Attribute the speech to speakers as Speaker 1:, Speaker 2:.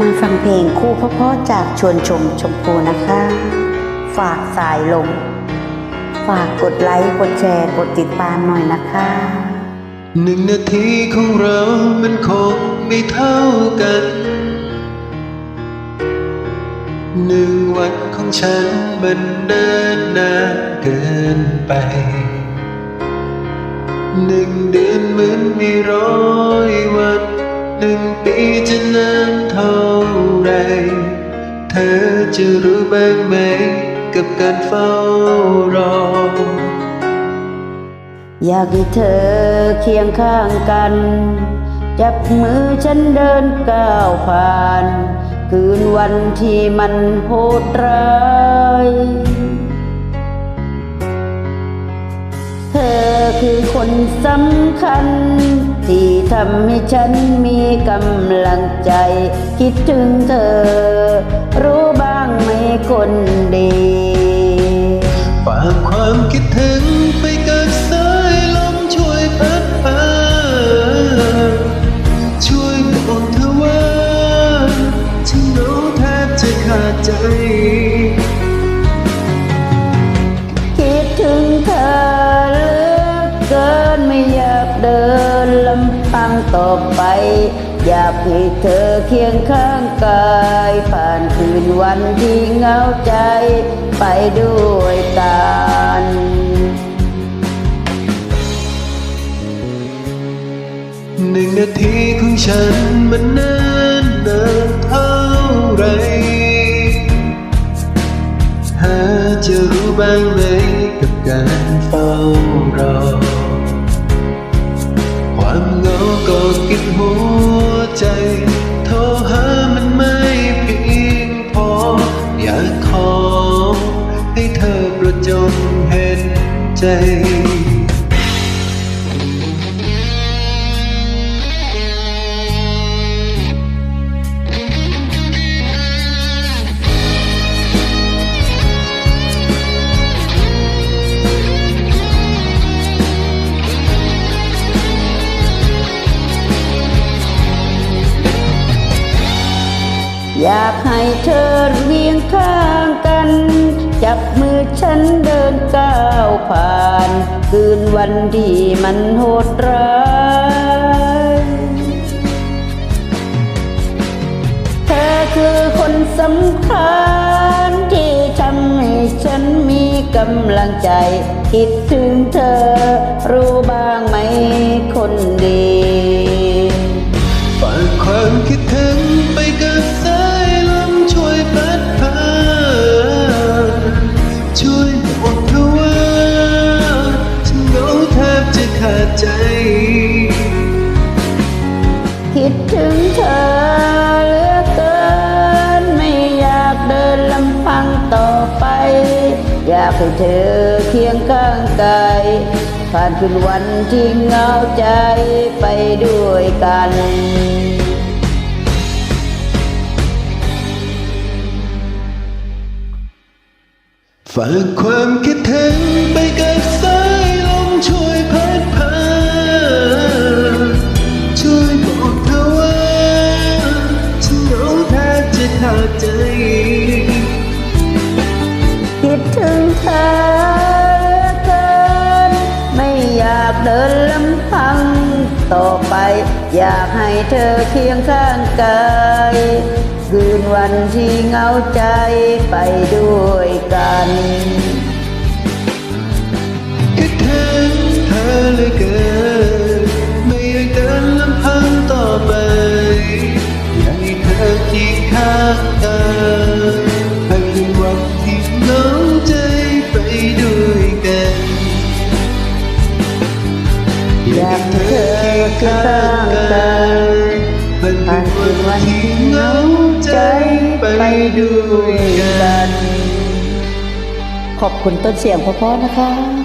Speaker 1: มาฟังเพลงคู่พ่อๆจากชวนชมชมพูนะคะ ฝากสายลม ฝากกดไลค์กดแชร์กดติดตามหน่อยนะคะ
Speaker 2: หนึ่งนาทีของเรามันคงไม่เท่ากัน หนึ่งวันของฉันมันเนิ่นนานเกินไป หนึ่งเดือนเหมือนมีร้อยวัน หนึ่งปีจะนานเท่าไร เธอจะรู้บ้างไหมกับการเฝ้ารอ
Speaker 1: อยากให้เธอเคียงข้างกัน จับมือฉันเดินก้าวผ่าน คืนวันที่มันโหดร้ายเธอคือคนสำคัญ ที่ทำให้ฉันมีกำลังใจ คิดถึงเธอ รู้บ้างไหมคนดี
Speaker 2: ฝากความคิดถึงไปกับสายลมช่วยพัดพาช่วยบอกเธอว่า ฉันเหงาแทบจะขาดใจ
Speaker 1: คิดถึงเธอเหลือเกินไม่อยากเดิน ลำพังต่อไป อยากให้เธอเคียงข้างกาย ผ่านคืนวันที่เหงาใจ ไปด้วยกัน
Speaker 2: หนึ่งนาทีของฉันมันนานนานเท่าไรหาจะรู้บ้างไหมกับการเฝ้ารอ กินหัวใจโทรหามันไม่เพียงพอ อยากขอให้เธอประจงเห็นใจ
Speaker 1: อยากให้เธอเรียงข้างกัน จับมือฉันเดินก้าวผ่าน คืนวันที่มันโหดร้ายเธอคือคนสำคัญที่ทำให้ฉันมีกำลังใจ คิดถึงเธอรู้บ้างไหมคนดี
Speaker 2: ช่วยบอกเธอว่าฉันเหงาแทบจะขาดใจ
Speaker 1: คิดถึงเธอเหลือเกิน ไม่อยากเดินลำพังต่อไป อยากให้เธอเคียงข้างกายผ่านคืนวันที่เหงาใจไปด้วยกัน
Speaker 2: ฝากความคิดถึงไปกับสายลมช่วยพัดพา ช่วยบอกเธอว่าฉันเหงาแทบจะขาดใจ
Speaker 1: คิดถึงเธอเหลือเกินไม่อยากเดินลำพัง ต่อไป อยากให้เธอเคียงข้างกาย คืนวันที่เหงาใจไปด้วยกัน
Speaker 2: คิดถึงเธอเหลือเกินไม่อยากเดินลำพังต่อไป อยากให้เธอเคียงข้างกันให้เป็นวันที่เหงาใจไปด้วยกัน
Speaker 1: อยากให้เธอเคียงข้างกัน
Speaker 2: เป็นวันที่ เหงาใจไปด้วยกัน
Speaker 1: ขอบคุณต้นเสียงพ่อๆนะคะ